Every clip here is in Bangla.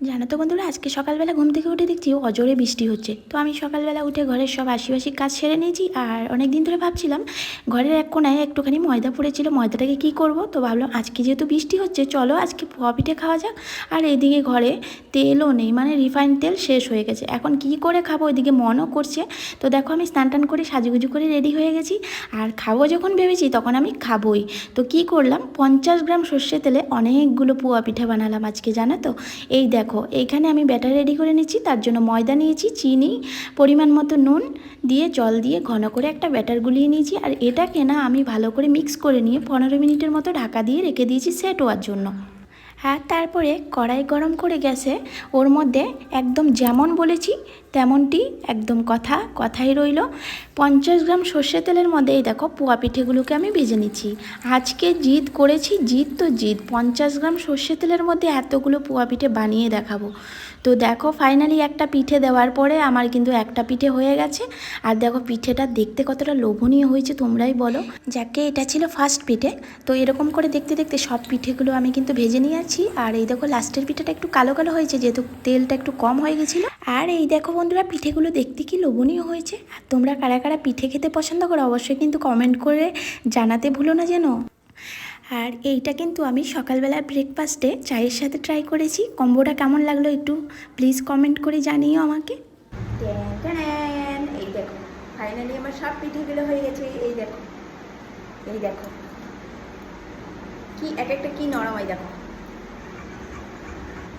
জানো তো বন্ধুরা, আজকে সকালবেলা ঘুম থেকে উঠে দেখছি অজরে বৃষ্টি হচ্ছে। তো আমি সকালবেলা উঠে ঘরের সব আশিবাসি কাজ সেরে নিয়েছি আর অনেক দিন ধরে ভাবছিলাম ঘরের এক কোনায় একটুখানি ময়দা পড়েছিল, ময়দাটাকে কি করব? তো ভাবলাম আজকে যেহেতু বৃষ্টি হচ্ছে, চলো আজকে পোয়া পিঠে খাওয়া যাক। আর এদিকে ঘরে তেলও নেই মানে রিফাইন তেল শেষ হয়ে গেছে। এখন কি করে খাব? এদিকে মনও করছে। তো দেখো আমি স্নান টান করে সাজুগুজু করে রেডি হয়ে গেছি। আর খাব যখন ভেবেছি তখন আমি খাবোই। তো কি করলাম? পঞ্চাশ গ্রাম সর্ষে তেলে অনেকগুলো পোয়া পিঠে বানালাম আজকে, জানো তো? এই দেখো এইখানে আমি ব্যাটার রেডি করে নিচ্ছি, তার জন্য ময়দা নিয়েছি, চিনি, পরিমাণ মতো নুন দিয়ে জল দিয়ে ঘন করে একটা ব্যাটার গুলিয়ে নিয়েছি। আর এটাকে না আমি ভালো করে মিক্স করে নিয়ে পনেরো মিনিটের মতো ঢাকা দিয়ে রেখে দিয়েছি সেট হওয়ার জন্য। আর তারপরে কড়াই গরম করে গেছে, ওর মধ্যে একদম যেমন বলেছি তেমনটি একদম কথা, কথাই রইল। পঞ্চাশ গ্রাম সর্ষে তেলের মধ্যে এই দেখো পোয়া পিঠেগুলোকে আমি ভেজে নিচ্ছি। আজকে জিদ করেছি জিদ তো জিদ পঞ্চাশ গ্রাম সর্ষে তেলের মধ্যে এতগুলো পোয়া পিঠে বানিয়ে দেখাবো। তো দেখো ফাইনালি একটা পিঠে দেওয়ার পরে আমার কিন্তু একটা পিঠে হয়ে গেছে। আর দেখো পিঠেটা দেখতে কতটা লোভনীয় হয়েছে তোমরাই বলো। যাকে এটা ছিল ফার্স্ট পিঠে, তো এরকম করে দেখতে দেখতে সব পিঠেগুলো আমি কিন্তু ভেজে নিয়ে আছি আর এই দেখো লাস্টের পিঠাটা একটু কালো কালো হয়েছে, যেহেতু তেলটা একটু কম হয়ে গেছিল। আর এই দেখো বন্ধুরা, পিঠেগুলো দেখতে কি লোভনীয় হয়েছে। আর তোমরা কারা কারা পিঠে খেতে পছন্দ করো, অবশ্যই কিন্তু কমেন্ট করে জানাতে ভুলো না যেন। আর এইটা কিন্তু আমি সকালবেলা ব্রেকফাস্টে চায়ের সাথে ট্রাই করেছি। কম্বোটা কেমন লাগল একটু প্লিজ কমেন্ট করে জানিও আমাকে। এই দেখো ফাইনালি আমার সব পিঠেগুলো হয়ে গেছে। এই দেখো এই দেখো। কি, এক একটা কি নরম, এই দেখো।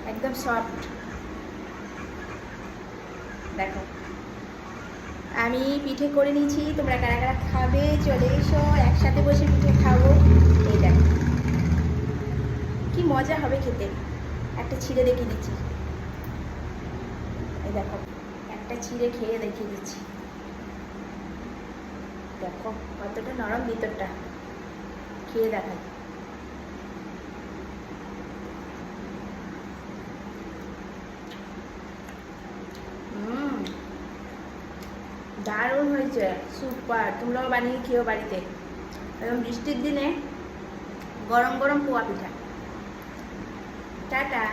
একদম সফট দেখো। আমি পিঠে করে নিয়েছি, তোমরা কারা কারা খাবে, চলে এসো, একসাথে বসে পিঠে খাব। এই দেখো। কি মজা হবে খেতে। একটা ছিঁড়ে দেখিয়ে দিচ্ছি। এই দেখো, একটা ছিঁড়ে খেয়ে দেখিয়ে দিচ্ছি। দেখো, কতটা নরম ভিতরটা। খেয়ে দেখাই। দারুণ হয়েছে সুপার তোমরাও বানিয়ে খেয়েও বাড়িতে। এবং বৃষ্টির দিনে গরম গরম পোয়া পিঠা। টাটা।